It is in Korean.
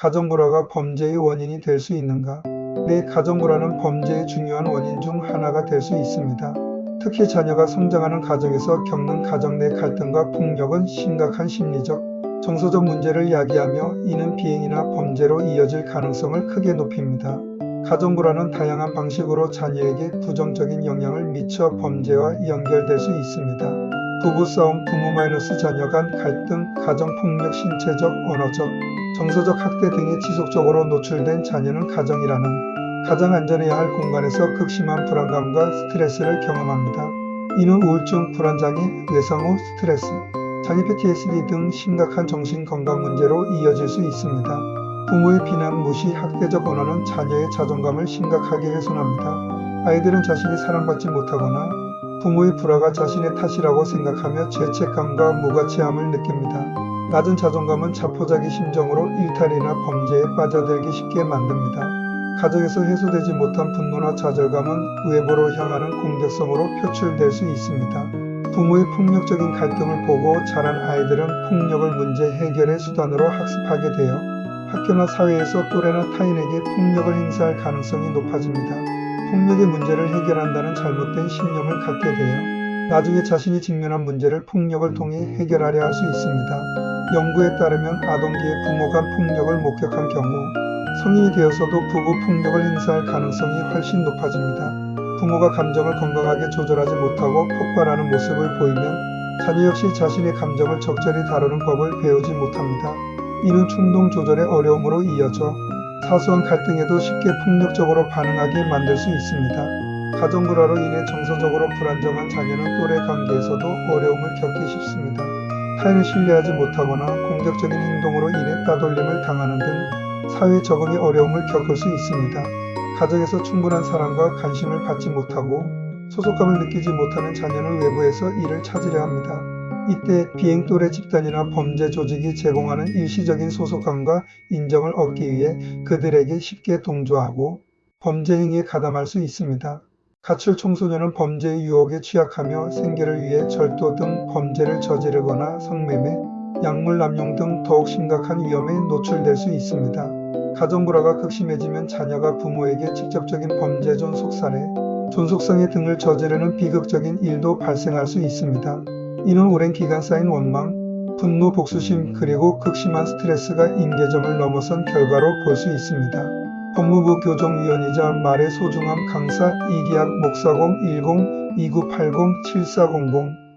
가정불화가 범죄의 원인이 될 수 있는가? 네, 가정불화는 범죄의 중요한 원인 중 하나가 될 수 있습니다. 특히 자녀가 성장하는 가정에서 겪는 가정 내 갈등과 폭력은 심각한 심리적, 정서적 문제를 야기하며 이는 비행이나 범죄로 이어질 가능성을 크게 높입니다. 가정불화는 다양한 방식으로 자녀에게 부정적인 영향을 미쳐 범죄와 연결될 수 있습니다. 부부싸움, 부모 마이너스 자녀 간 갈등, 가정폭력, 신체적, 언어적, 정서적 학대 등에 지속적으로 노출된 자녀는 가정이라는 가장 안전해야 할 공간에서 극심한 불안감과 스트레스를 경험합니다. 이는 우울증, 불안장애, 외상후, 스트레스, 장애 PTSD 등 심각한 정신건강 문제로 이어질 수 있습니다. 부모의 비난, 무시, 학대적 언어는 자녀의 자존감을 심각하게 훼손합니다. 아이들은 자신이 사랑받지 못하거나 부모의 불화가 자신의 탓이라고 생각하며 죄책감과 무가치함을 느낍니다. 낮은 자존감은 자포자기 심정으로 일탈이나 범죄에 빠져들기 쉽게 만듭니다. 가정에서 해소되지 못한 분노나 좌절감은 외부로 향하는 공격성으로 표출될 수 있습니다. 부모의 폭력적인 갈등을 보고 자란 아이들은 폭력을 문제 해결의 수단으로 학습하게 되어 학교나 사회에서 또래나 타인에게 폭력을 행사할 가능성이 높아집니다. 폭력의 문제를 해결한다는 잘못된 신념을 갖게 되어 나중에 자신이 직면한 문제를 폭력을 통해 해결하려 할 수 있습니다. 연구에 따르면 아동기의 부모 간 폭력을 목격한 경우 성인이 되어서도 부부 폭력을 행사할 가능성이 훨씬 높아집니다. 부모가 감정을 건강하게 조절하지 못하고 폭발하는 모습을 보이면 자녀 역시 자신의 감정을 적절히 다루는 법을 배우지 못합니다. 이는 충동 조절의 어려움으로 이어져 사소한 갈등에도 쉽게 폭력적으로 반응하게 만들 수 있습니다. 가정불화로 인해 정서적으로 불안정한 자녀는 또래 관계에서도 어려움을 겪기 쉽습니다. 타인을 신뢰하지 못하거나 공격적인 행동으로 인해 따돌림을 당하는 등 사회 적응의 어려움을 겪을 수 있습니다. 가정에서 충분한 사랑과 관심을 받지 못하고 소속감을 느끼지 못하는 자녀는 외부에서 이를 찾으려 합니다. 이때 비행 또래 집단이나 범죄 조직이 제공하는 일시적인 소속감과 인정을 얻기 위해 그들에게 쉽게 동조하고 범죄 행위에 가담할 수 있습니다. 가출 청소년은 범죄의 유혹에 취약하며 생계를 위해 절도 등 범죄를 저지르거나 성매매, 약물 남용 등 더욱 심각한 위험에 노출될 수 있습니다. 가정불화가 극심해지면 자녀가 부모에게 직접적인 범죄 존속살해, 존속성의 등을 저지르는 비극적인 일도 발생할 수 있습니다. 이는 오랜 기간 쌓인 원망, 분노, 복수심 그리고 극심한 스트레스가 임계점을 넘어선 결과로 볼 수 있습니다. 법무부 교정위원이자 말의 소중함 강사 이기학 목사공 10 2980 7400